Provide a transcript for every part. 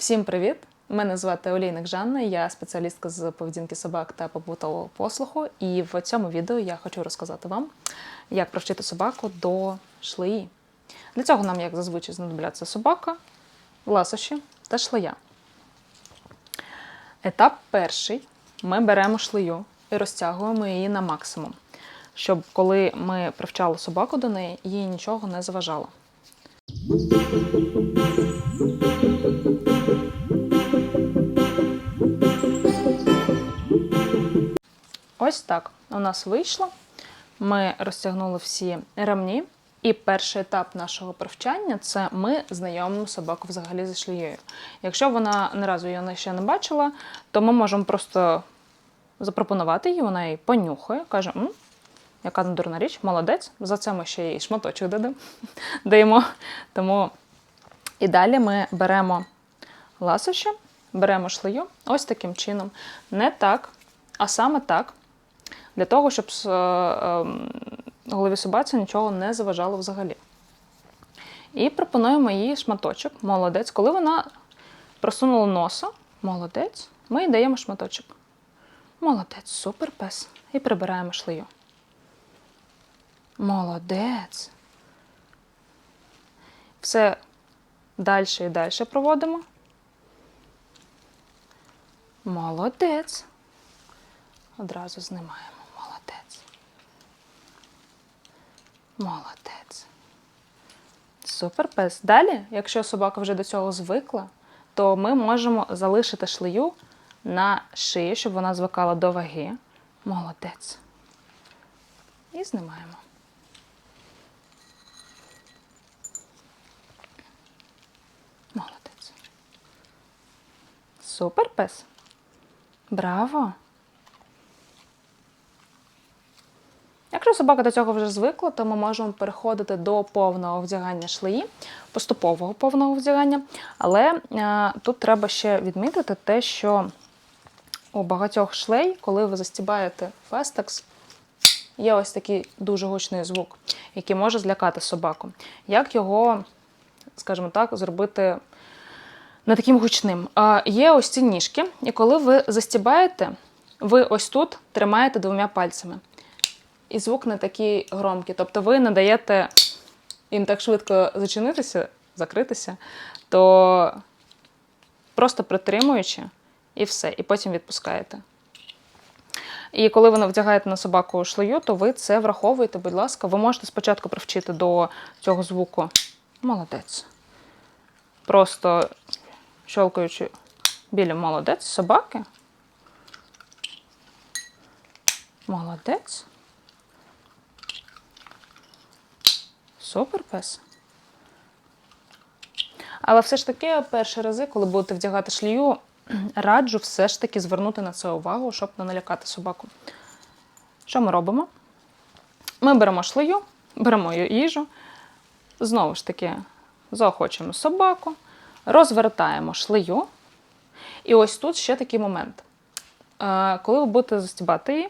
Всім привіт! Мене звати Олійник Жанна, я спеціалістка з поведінки собак та побутового послуху. І в цьому відео я хочу розказати вам, як привчити собаку до шлеї. Для цього нам, як зазвичай, знадобляться собака, ласощі та шлея. Етап перший: ми беремо шлею і розтягуємо її на максимум, щоб коли ми привчали собаку до неї, їй нічого не заважало. Ось так у нас вийшло. Ми розтягнули всі ремні. І перший етап нашого привчання це ми знайомимо собаку взагалі зі шлією. Якщо вона ні разу її ще не бачила, то ми можемо просто запропонувати їй, вона її понюхає, каже, М, яка дурна річ, молодець. За це ми ще їй шматочок дадим- даємо. Тому і далі ми беремо ласощі, беремо шлею ось таким чином. Не так, а саме так, для того, щоб е, ем, голові собаці нічого не заважало взагалі. І пропонуємо їй шматочок, молодець. Коли вона просунула носа, молодець, ми їй даємо шматочок. Молодець, супер пес. І прибираємо шлею. Молодець. Все далі і далі проводимо. Молодець. Одразу знімаємо. Молодець. Молодець. Супер пес. Далі, якщо собака вже до цього звикла, то ми можемо залишити шлею на шиї, щоб вона звикала до ваги. Молодець. І знімаємо. Молодець. Супер пес. Браво! Якщо собака до цього вже звикла, то ми можемо переходити до повного вдягання шлеї, поступового повного вдягання. Але е, тут треба ще відмітити те, що у багатьох шлей, коли ви застібаєте фестекс, є ось такий дуже гучний звук, який може злякати собаку. Як його, скажімо так, зробити не таким гучним? А, є ось ці ніжки, і коли ви застібаєте, ви ось тут тримаєте двома пальцями і звук не такий громкий. Тобто ви не даєте їм так швидко зачинитися, закритися, то просто притримуючи і все, і потім відпускаєте. І коли ви вдягаєте на собаку шлею, то ви це враховуєте, будь ласка. Ви можете спочатку привчити до цього звуку. Молодець. Просто щолкаючи біля молодець собаки. Молодець. Супер пес. Але все ж таки, перші рази, коли будете вдягати шлію, раджу все ж таки звернути на це увагу, щоб не налякати собаку. Що ми робимо? Ми беремо шлею, беремо їжу, знову ж таки, заохочуємо собаку, розвертаємо шлею. І ось тут ще такий момент. Е, Коли ви будете застібати її,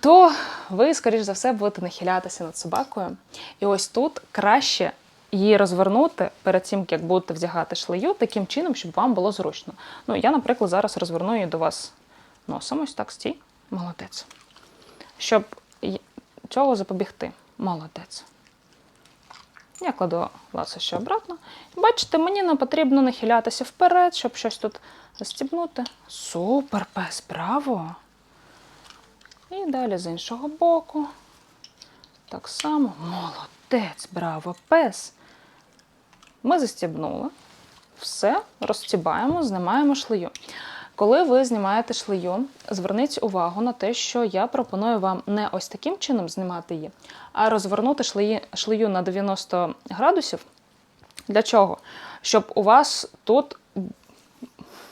то ви, скоріш за все, будете нахилятися над собакою. І ось тут краще її розвернути перед тим, як будете вдягати шлею, таким чином, щоб вам було зручно. Ну, я, наприклад, зараз розверну її до вас носом, ось так стій. Молодець. Щоб цього запобігти. Молодець. Я кладу ласо ще обратно. Бачите, мені не потрібно нахилятися вперед, щоб щось тут застібнути. Супер, пес, браво! І далі з іншого боку. Так само. Молодець, браво, пес. Ми застібнули. Все, розстібаємо, знімаємо шлею. Коли ви знімаєте шлею, зверніть увагу на те, що я пропоную вам не ось таким чином знімати її, а розвернути шлеї, шлею на 90 градусів. Для чого? Щоб у вас тут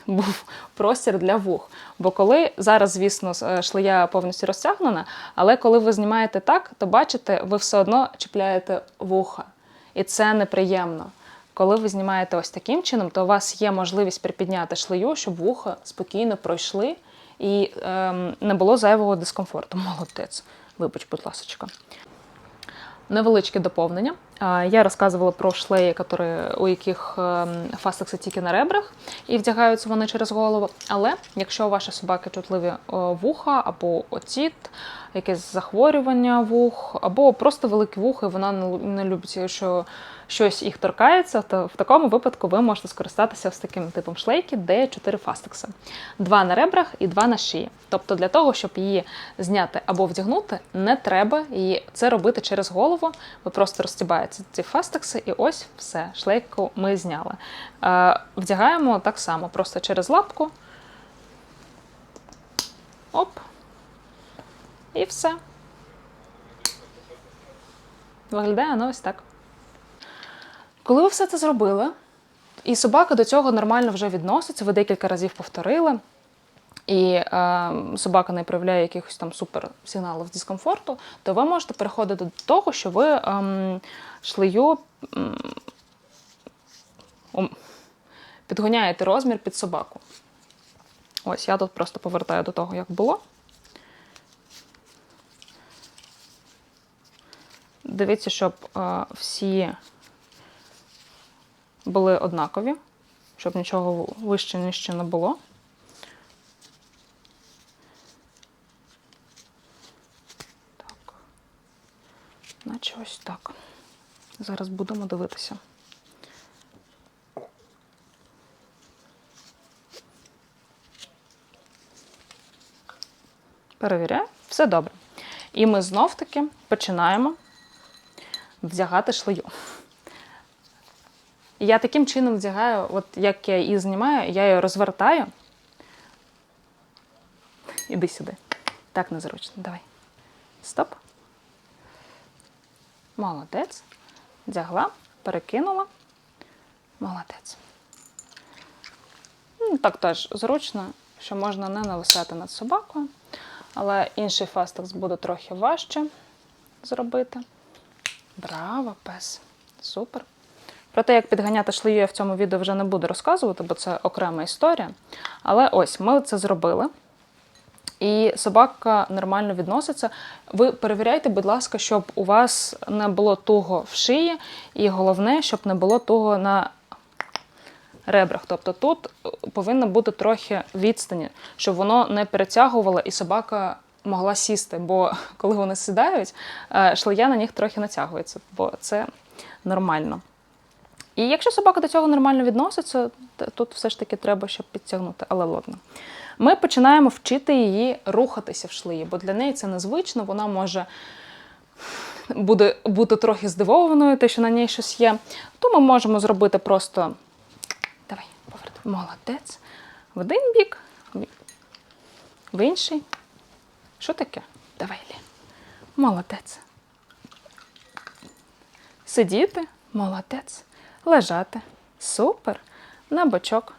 був простір для вух. Бо коли зараз, звісно, е, шлея повністю розтягнена, але коли ви знімаєте так, то бачите, ви все одно чіпляєте вуха. І це неприємно. Коли ви знімаєте ось таким чином, то у вас є можливість припідняти шлею, щоб вуха спокійно пройшли і ем, не було зайвого дискомфорту. Молодець. Вибач, будь ласка. Невеличке доповнення. Я розказувала про шлеї, які, у яких ем, фастекси тільки на ребрах, і вдягаються вони через голову. Але якщо у вашої собаки чутливі вуха або отіт, якесь захворювання вух, або просто великі вуха, і вона не любить, що щось їх торкається, то в такому випадку ви можете скористатися з таким типом шлейки, де 4 фастекси. Два на ребрах і два на шиї. Тобто для того, щоб її зняти або вдягнути, не треба її це робити через голову. Ви просто розтібаєте ці фастекси, і ось все, шлейку ми зняли. Е, вдягаємо так само, просто через лапку. Оп. І все. Виглядає воно ось так. Коли ви все це зробили, і собака до цього нормально вже відноситься, ви декілька разів повторили, і е, собака не проявляє якихось там супер сигналів дискомфорту, то ви можете переходити до того, що ви ем, шлею ум, підгоняєте розмір під собаку. Ось я тут просто повертаю до того, як було. Дивіться, щоб е, всі були однакові, щоб нічого вище нижче не було. Так. Наче ось так. Зараз будемо дивитися. Перевіряю, все добре. І ми знов-таки починаємо вдягати шлею. Я таким чином вдягаю, от як я її знімаю, я її розвертаю. Іди сюди. Так незручно. Давай. Стоп. Молодець. Вдягла, перекинула. Молодець. Ну, Так теж зручно, що можна не нависати над собакою, але інший фастекс буде трохи важче зробити. Браво, пес. Супер. Про те, як підганяти шлею, я в цьому відео вже не буду розказувати, бо це окрема історія. Але ось ми це зробили. І собака нормально відноситься. Ви перевіряйте, будь ласка, щоб у вас не було туго в шиї, і головне, щоб не було туго на ребрах. Тобто тут повинно бути трохи відстані, щоб воно не перетягувало і собака могла сісти. Бо коли вони сідають, е, шлея на них трохи натягується, бо це нормально. І якщо собака до цього нормально відноситься, тут все ж таки треба, щоб підтягнути, але ладно. Ми починаємо вчити її рухатися в шлиї, бо для неї це незвично, вона може буде бути трохи здивованою, те, що на ній щось є. То ми можемо зробити просто. Давай, повертай. Молодець. В один бік, в- інший. Що таке? Давай, Лі. Молодець. Сидіти, молодець. Лежати. Супер. На бочок.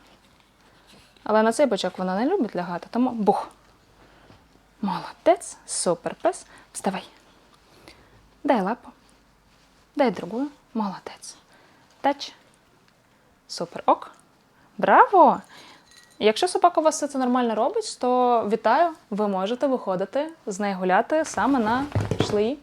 Але на цей бочок вона не любить лягати, тому бух. Молодець, супер пес. Вставай. Дай лапу. Дай другую. Молодець. Тач. Супер. Ок. Браво! Якщо собака у вас все це нормально робить, то вітаю, ви можете виходити з нею гуляти саме на шлеї.